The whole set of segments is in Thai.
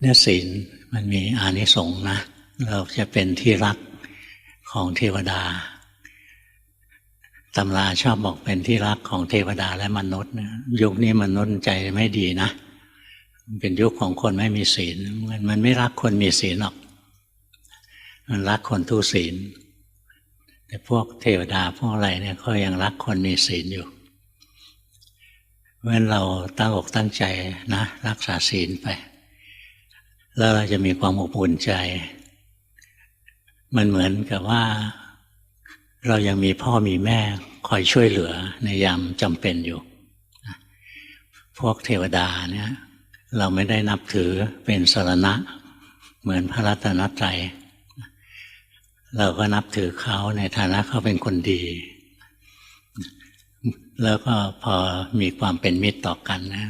เนี่ยศีลมันมีอานิสงส์นะ เราจะเป็นที่รักของเทวดาตำราชอบบอกเป็นที่รักของเทวดาและมนุษย์นะยุคนี้มนุษย์ใจไม่ดีนะ เป็นยุคของคนไม่มีศีล มันมันไม่รักคนมีศีลหรอก มันรักคนทุศีล แต่พวกเทวดาพวกอะไรเนี่ยเขายังรักคนมีศีลอยู่เพราะฉะนั้นเราตั้งอกตั้งใจนะ รักษาศีลไป แล้วเราจะมีความอบอุ่นใจ มันเหมือนกับว่า เรายังมีพ่อมีแม่คอยช่วยเหลือในยามจำเป็นอยู่ พวกเทวดาเนี่ย เราไม่ได้นับถือเป็นสรณะ เหมือนพระรัตนตรัยเราก็นับถือเขาในฐานะเขาเป็นคนดี แล้วก็พอมีความเป็นมิตรต่อกันนะ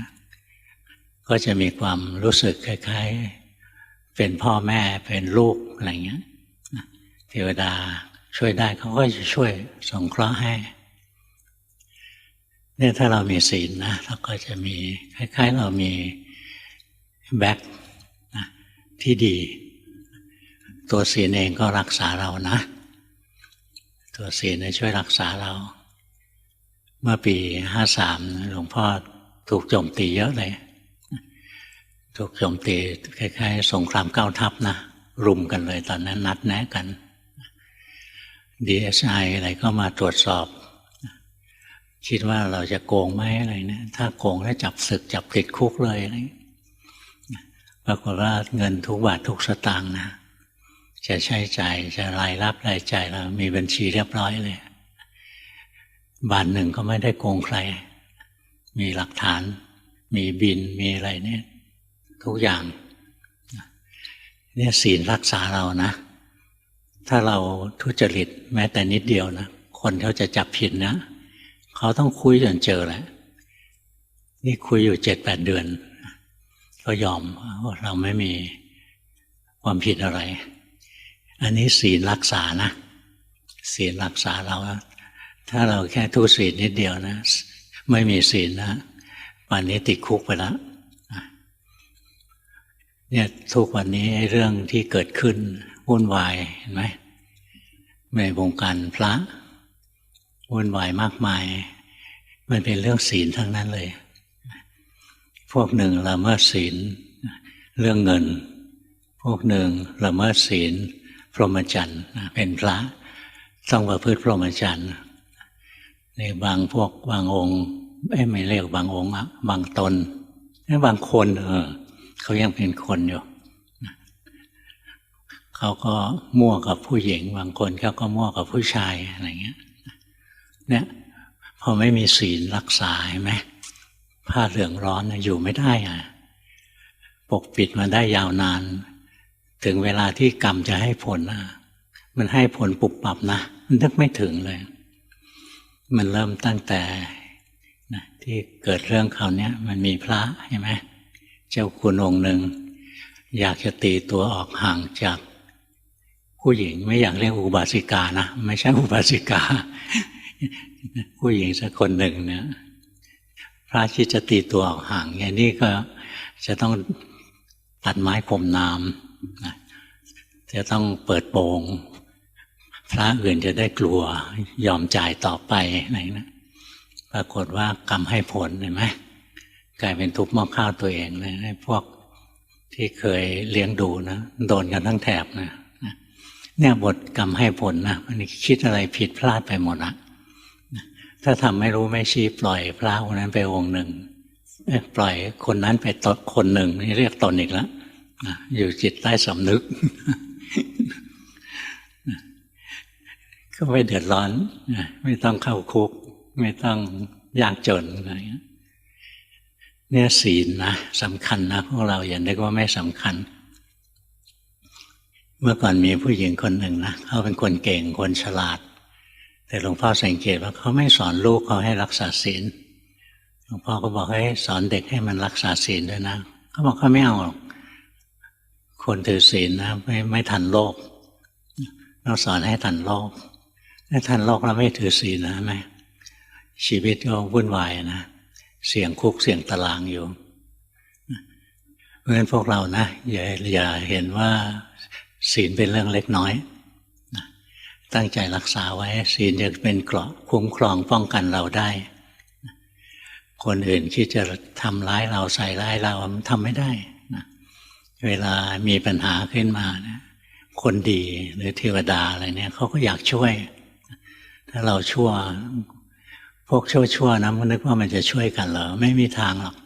ก็จะมีความรู้สึกคล้ายๆ เป็นพ่อแม่เป็นลูกอะไรเงี้ยเทวดาช่วยได้เขาก็จะช่วยสงเคราะห์ให้เนี่ยถ้าเรามีศีลนะเราก็จะมีคล้าย ๆ เรามีแบ็คนะที่ดี ตัวศีลเองก็รักษาเรานะ ตัวศีลช่วยรักษาเรา เมื่อปีห้าสามหลวงพ่อถูกโจมตีเยอะเลย ถูกโจมตีคล้ายๆสงครามเก้าทัพนะรุมกันเลยตอนนั้นนัดแนะกันดีเอสไออะไรก็มาตรวจสอบ คิดว่าเราจะโกงไหมอะไรเนี่ยถ้าโกงแล้วจับศึกจับติดคุกเลยอะไรปรากฏว่าเงินทุกบาททุกสตางค์นะจะใช้จ่ายจะรายรับรายจ่ายเรามีบัญชีเรียบร้อยเลย บาทหนึ่งก็ไม่ได้โกงใคร มีหลักฐาน มีบินมีอะไรเนี่ย ทุกอย่างเนี่ยศีลรักษาเรานะ ถ้าเราทุจริตแม้แต่นิดเดียวนะคนเขาจะจับผิดนะเขาต้องคุยจนเจอแหละ นี่คุยอยู่เจ็ดแปดเดือน ก็ยอมว่าเราไม่มีความผิดอะไร อันนี้ศีลรักษานะศีลรักษาเราถ้าเราแค่ทุศีลนิดเดียวนะ ไม่มีศีลนะวันนี้ติดคุกไปแล้ว เนี่ยทุกวันนี้เรื่องที่เกิดขึ้นวุ่นวายเห็นไหมในวงการพระวุ่นวายมากมาย มันเป็นเรื่องศีลทั้งนั้นเลย พวกหนึ่งละเมิดศีลเรื่องเงิน พวกหนึ่งละเมิดศีลพรหมจรรย์เป็นพระต้องประพฤติพรหมจรรย์ในบางพวกบางองค์ไม่เรียกบางองค์บางตนบางคนเออ เขายังเป็นคนอยู่เขาก็มั่วกับผู้หญิง บางคนเขาก็มั่วกับผู้ชายอะไรเงี้ยเนี่ยพอไม่มีศีลรักษาใช่ไหมผ้าเหลืองร้อนอยู่ไม่ได้อะปกปิดมาได้ยาวนาน ถึงเวลาที่กรรมจะให้ผลนะมันให้ผลปุบปับนะมันนึกไม่ถึงเลย มันเริ่มตั้งแต่นะที่เกิดเรื่องเขาเนี้ยมันมีพระใช่ไหม เจ้าคุณองค์หนึ่ง อยากจะตีตัวออกห่างจากผู้หญิงไม่อยากเรียกอุบาสิกานะไม่ใช่อุบาสิกา ผู้หญิงสักคนหนึ่งเนี่ยพระที่จะตีตัวออกห่างอย่างนี้ก็จะต้องตัดไม้ข่มน้ำจะต้องเปิดโปงพระอื่นจะได้กลัวยอมจ่ายต่อไปอะไรนะปรากฏว่ากรรมให้ผลเห็นไหม กลายเป็นทุบหม้อข้าวตัวเองเลยให้พวกที่เคยเลี้ยงดูนะโดนกันทั้งแถบนะเนี่ยบทกรรมให้ผลนะมันคิดอะไรผิดพลาดไปหมดละถ้าทำไม่รู้ไม่ชี้ปล่อยพระคนนั้นไปองค์หนึ่งปล่อยคนนั้นไปตคนหนึ่งนี่เรียกตนอีกแล้วอยู่จิตใต้สำนึก ก็ไม่เดือดร้อน ไม่ต้องเข้าคุก ไม่ต้องยากจนอะไรเเนี่ยศีลนะสำคัญนะพวกเราอย่านึกว่าไม่สำคัญ เมื่อก่อนมีผู้หญิงคนหนึ่งนะเขาเป็นคนเก่งคนฉลาด แต่หลวงพ่อสังเกตว่าเขาไม่สอนลูกเขาให้รักษาศีลหลวงพ่อก็บอกให้สอนเด็กให้มันรักษาศีลด้วยนะเขาบอกเขาไม่เอาหรอกคนถือศีลนะไม่ไม่ทันโลกเราสอนให้ทันโลกถ้าทันโลกแล้วไม่ถือศีลนะไหมชีวิตก็วุ่นวายนะ เสี่ยงคุกเสี่ยงตารางอยู่ เพราะฉะนั้นพวกเรานะอย่าอย่าเห็นว่าศีลเป็นเรื่องเล็กน้อย ตั้งใจรักษาไว้ศีลจะเป็นเกราะคุ้มครองป้องกันเราได้ คนอื่นที่จะทำร้ายเราใส่ร้ายเราทำไม่ได้นะเวลามีปัญหาขึ้นมานะคนดีหรือเทวดาอะไรเนี่ยเขาก็อยากช่วย ถ้าเราชั่ว พวกชั่วๆนะมันนึกว่ามันจะช่วยกันเหรอไม่มีทางหรอก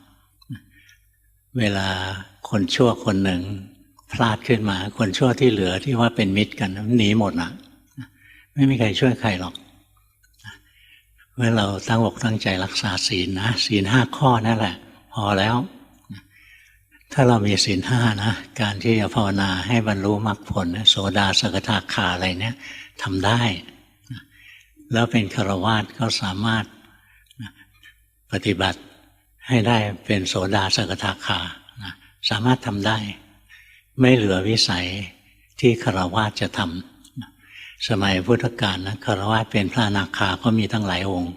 เวลาคนชั่วคนหนึ่งพลาดขึ้นมา คนชั่วที่เหลือที่ว่าเป็นมิตรกันหนีหมดนะไม่มีใครช่วยใครหรอกเมื่อเราตั้งอกตั้งใจรักษาศีลนะศีลห้าข้อนั่นแหละ พอแล้ว ถ้าเรามีศีลห้านะการที่จะภาวนาให้บรรลุมรรคผลโสดาสกทาคาอะไรเนี่ยทำได้ แล้วเป็นคารวาสก็สามารถปฏิบัติให้ได้เป็นโสดาสกทาคานะสามารถทำได้ ไม่เหลือวิสัยที่คารวาสจะทำสมัยพุทธกาลนะคารวาสเป็นพระนาคาก็มีตั้งหลายองค์